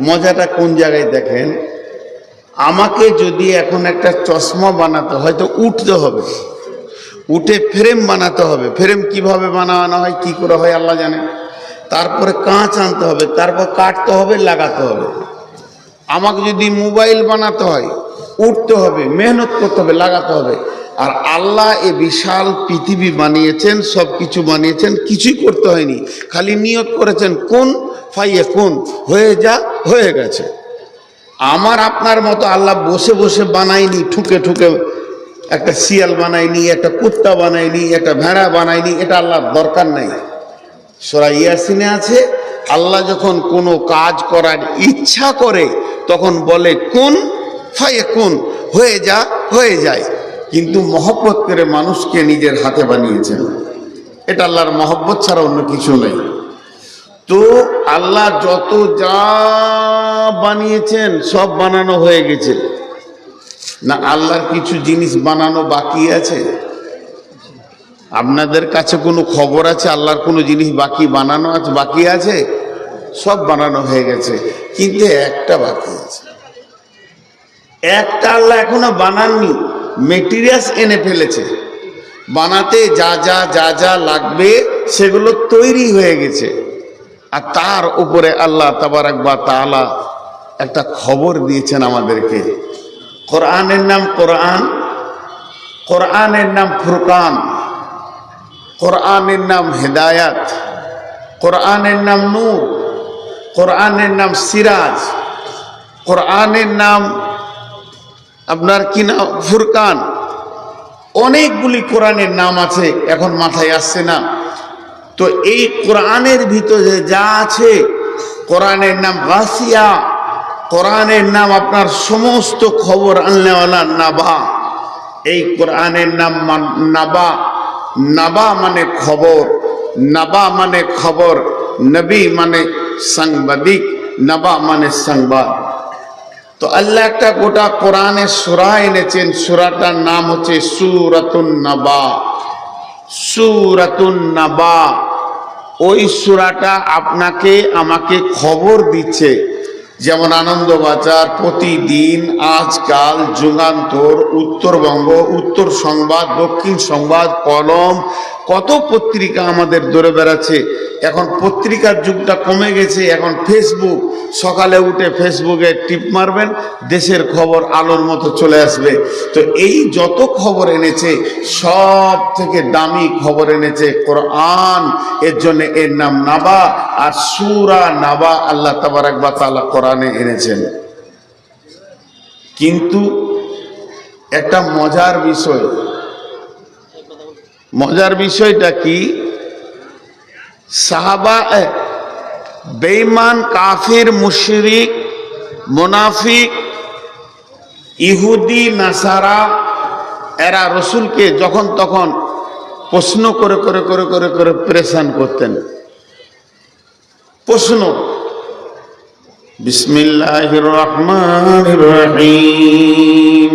মজাটা কোন জায়গায় দেখেন? আমাকে যদি এখন একটা চশমা বানাতে হয়তো উঠতে হবে। উঠে ফ্রেম বানাতে হবে। ফ্রেম কীভাবে বানানো হয়, কি করে হয় আল্লাহ জানে। তারপরে কাঁচ আনতে হবে, তারপর কাটতে হবে, লাগাতে হবে। আমাকে যদি মোবাইল বানাতে হয় উঠতে হবে, মেহনত করতে হবে, লাগাতে হবে। আর আল্লাহ এ বিশাল পৃথিবী বানিয়েছেন সব কিছু বানিয়েছেন, কিছুই করতে হয়নি। খালি নিয়ত করেছেন, কোন ফাইয়ে কোন, হয়ে যা, হয়ে গেছে। আমার আপনার মতো আল্লাহ বসে বসে বানায়নি ঠুকে ঠুকে একটা শিয়াল বানায়নি একটা কুত্তা বানায়নি একটা ভেড়া বানায়নি এটা আল্লাহর দরকার নাই। সোরা ইয়াসিনে আছে, আল্লাহ যখন কোনো কাজ করার ইচ্ছা করে, তখন বলে, কোন ফায়ে কোন হয়ে যা, হয়ে যায়। কিন্তু মহব্বত করে মানুষকে নিজের হাতে বানিয়েছেন। এটা আল্লাহর মহব্বত ছাড়া অন্য কিছু নেই। তো আল্লাহ যত যা বানিয়েছেন, সব বানানো হয়ে গেছে। না, আল্লাহর কিছু জিনিস বানানো বাকি আছে? আপনাদের কাছে কোনো খবর আছে? আল্লাহর কোনো জিনিস বাকি বানানো আছে, বাকি আছে? সব বানানো হয়ে গেছে। কিন্তু একটা বাকি। একটা আল্লাহ এখনও বানাননি মেটেরিয়ালস এনে ফেলেছে। বানাতে যা যা যা যা লাগবে, সেগুলো তৈরি হয়ে গেছে। আর তার উপরে আল্লাহ তাবারাক বা তাআলা একটা খবর দিয়েছেন আমাদেরকে। কোরআনের নাম কোরআন, কোরআনের নাম ফুরকান, কোরআনের নাম হেদায়াত, কোরআনের নাম নূর, কোরআনের নাম সিরাজ, কোরআনের নাম আপনার কি নাম? ফুরকান। অনেকগুলি কোরআনের নাম আছে, এখন মাথায় আসছে না। তো এই কোরআনের ভিতরে যা আছে, কোরআনের নাম গাছিয়া কোরআনের নাম আপনার সমস্ত খবর আনলেওয়ালা নাবা। এই কোরআনের নাম নাবা। নাবা মানে খবর, নাবা মানে খবর, নবী মানে সাংবাদিক, নাবা মানে সংবাদ। তো আল্লাহ একটা গোটা কোরআনের সুরা এনেছেন। সুরাটার নাম হচ্ছে সুরাতুন নাবা। সুরাতুন নাবা। ওই সুরাটা আপনাকে, আমাকে খবর দিচ্ছে। যেমন আনন্দবাজার প্রতিদিন, আজকাল, যুগান্তর, উত্তরবঙ্গ, উত্তর সংবাদ, দক্ষিণ সংবাদ, কলম কত পত্রিকা আমাদের দৌড়ে বেড়াচ্ছে। এখন পত্রিকার যুগটা কমে গেছে, এখন ফেসবুক সকালে উঠে ফেসবুকে টিপ মারবেন, দেশের খবর আলোর মতো চলে আসবে। তো এই যত খবর এনেছে, সব থেকে দামি খবর এনেছে কোরআন, এর জন্য এর নাম নাবা, আর সুরা নাবা আল্লাহ তাবারাক বা তাআলা কোরআনে এনেছেন। কিন্তু একটা মজার বিষয় মজার বিষয়টা কি? সাহাবা বেঈমান, কাফির, মুশরিক, মুনাফিক, ইহুদি, নাসারা, এরা রসুলকে যখন তখন প্রশ্ন করে করে করে করে করে প্রেশান করতেন। প্রশ্ন বিসমিল্লাহ রহমান রহিম।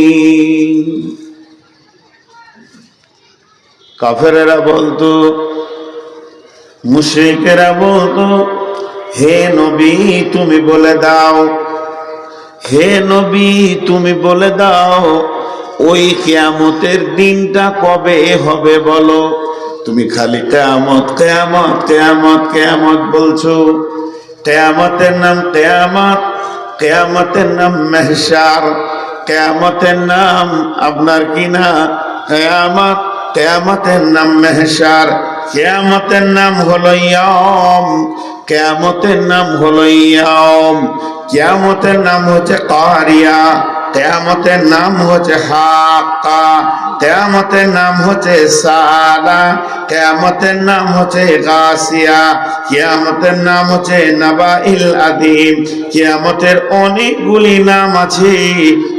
কাফেরেরা বলতো, মুশরিকেরা বলতো, হে নবী, তুমি বলে দাও, হে নবী, তুমি বলে দাও, ওই কেয়ামতের দিনটা কবে হবে বলো? তুমি খালি কেয়ামত কেয়ামত কেয়ামত কেয়ামত বলছো। কেয়ামতের নাম কেয়ামত, কেয়ামতের নাম মেহসার কেয়ামতের নাম আপনার কি না? কেয়ামত কেয়ামতের নাম মেহসার, কেয়ামতের নাম হলো ইয়ম, কেয়ামতের নাম হলো ইয়ম, কেয়ামতের নাম হচ্ছে কারিয়া, কেয়ামতের নাম হচ্ছে হাক্কা। কেয়ামতের নাম হচ্ছে সালা, কেয়ামতের নাম হচ্ছে গাসিয়া, কেয়ামতের নাম হচ্ছে নাবাইল আদিম। কেয়ামতের অনেকগুলি নাম আছে,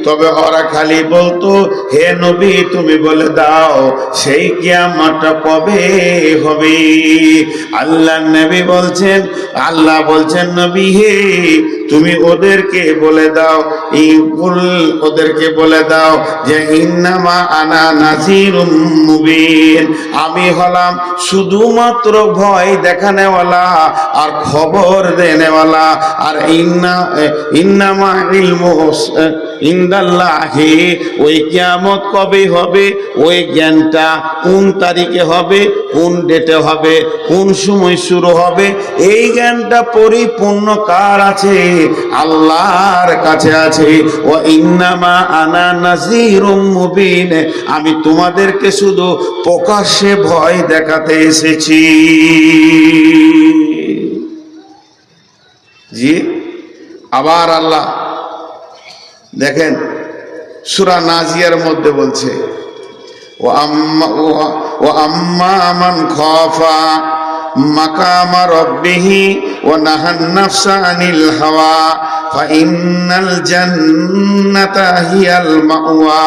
তবে ওরা খালি বলতো, হে নবী, তুমি বলে দাও, সেই কিয়ামতটা কবে হবে? আল্লাহ নবী বলছেন, আল্লাহ বলছেন, নবী হে, তুমি ওদেরকে বলে দাও ইকুল ওদেরকে বলে দাও যে, ইন্নামা আনা আমি হলাম শুধুমাত্র ভয় দেখানেওয়ালা আর খবর দেনেওয়ালা আর ইন্না ইন্নামা ইলমু ইন্দাল্লাহি, ওই কিয়ামত কবে হবে? ওই জ্ঞানটা কোন তারিখে হবে? কোন ডেটে হবে? কোন সময় শুরু হবে? এই জ্ঞানটা পরিপূর্ণ কার আছে? আল্লাহর কাছে আছে। ও ইন্নামা আনা নাজিরুম মুবিন। আমি তোমাদেরকে শুধু প্রকাশ্যে ভয় দেখাতে এসেছি। জি? আবার আল্লাহ দেখেন, সুরা নাজিয়ার মধ্যে বলছে ও আম্মা ও আম্মা আমান খফা মাকাম রব্বিহি ও নাহান নাফসা আনিল হাওয়া ফাইন্নাল জান্নাতা হিয়াল মাওয়া।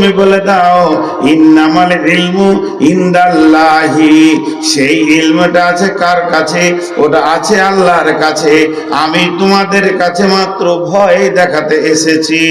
তুমি বলে দাও, ইন্নামাল ইলমু ইনদাল্লাহি। সেই ইলমটা আছে কার কাছে? ওটা আছে আল্লাহর কাছে। আমি তোমাদের কাছে মাত্র ভয় দেখাতে এসেছি।